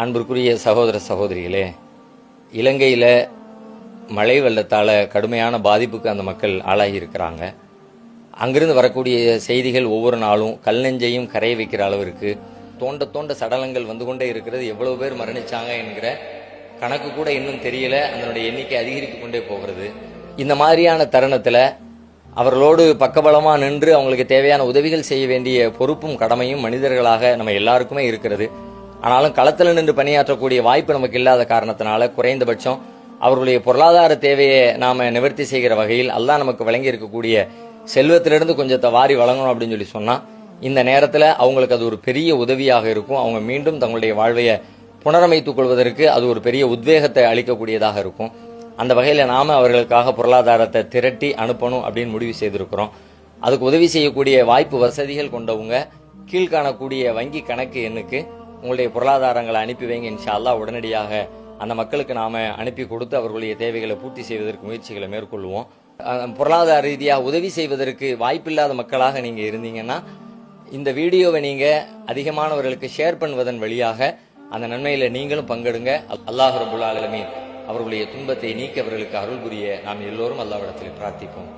அன்பிற்குரிய சகோதர சகோதரிகளே இலங்கையில் மழை வெள்ளத்தால் கடுமையான பாதிப்புக்கு அந்த மக்கள் ஆளாகி இருக்கிறாங்க அங்கிருந்து வரக்கூடிய செய்திகள் ஒவ்வொரு நாளும் கல் நெஞ்சையும் கரைய வைக்கிற அளவிற்கு தோண்ட தோண்ட சடலங்கள் வந்து கொண்டே இருக்கிறது. எவ்வளவு பேர் மரணிச்சாங்க என்கிற கணக்கு கூட இன்னும் தெரியல. அதனுடைய எண்ணிக்கை அதிகரித்து கொண்டே போகிறது. இந்த மாதிரியான தருணத்தில் அவர்களோடு பக்கபலமாக நின்று அவங்களுக்கு தேவையான உதவிகள் செய்ய வேண்டிய பொறுப்பும் கடமையும் மனிதர்களாக நம்ம எல்லாருக்குமே இருக்கிறது. ஆனாலும் களத்தில் நின்று பணியாற்றக்கூடிய வாய்ப்பு நமக்கு இல்லாத காரணத்தினால குறைந்தபட்சம் அவர்களுடைய பொருளாதார தேவையை நாம நிவர்த்தி செய்கிற வகையில் அல்லாஹ் நமக்கு வழங்கி இருக்கக்கூடிய செல்வத்திலிருந்து கொஞ்சத்தை வாரி வழங்கணும் அப்படின்னு சொல்லி சொன்னா இந்த நேரத்தில் அவங்களுக்கு அது ஒரு பெரிய உதவியாக இருக்கும். அவங்க மீண்டும் தங்களுடைய வாழ்வையை புனரமைத்துக் கொள்வதற்கு அது ஒரு பெரிய உத்வேகத்தை அளிக்கக்கூடியதாக இருக்கும். அந்த வகையில் நாம அவர்களுக்காக பொருளாதாரத்தை திரட்டி அனுப்பணும் அப்படின்னு முடிவு செய்திருக்கிறோம். அதுக்கு உதவி செய்யக்கூடிய வாய்ப்பு வசதிகள் கொண்டவங்க கீழ்காணக்கூடிய வங்கி கணக்கு எண்ணுக்கு உங்களுடைய பொருளாதாரங்களை அனுப்பி வைங்க இன்ஷா அல்லா உடனடியாக அந்த மக்களுக்கு நாம அனுப்பி கொடுத்து அவர்களுடைய தேவைகளை பூர்த்தி செய்வதற்கு முயற்சிகளை மேற்கொள்வோம். பொருளாதார ரீதியாக உதவி செய்வதற்கு வாய்ப்பில்லாத மக்களாக நீங்க இருந்தீங்கன்னா இந்த வீடியோவை நீங்க அதிகமானவர்களுக்கு ஷேர் பண்ணுவதன் வழியாக அந்த நன்மையில நீங்களும் பங்கெடுங்க. அல்லாஹ் ரபுல்லா அலமீன் அவர்களுடைய துன்பத்தை நீக்கவர்களுக்கு அருள் புரிய நாம் எல்லோரும் அல்லாவிடத்தில் பிரார்த்திப்போம்.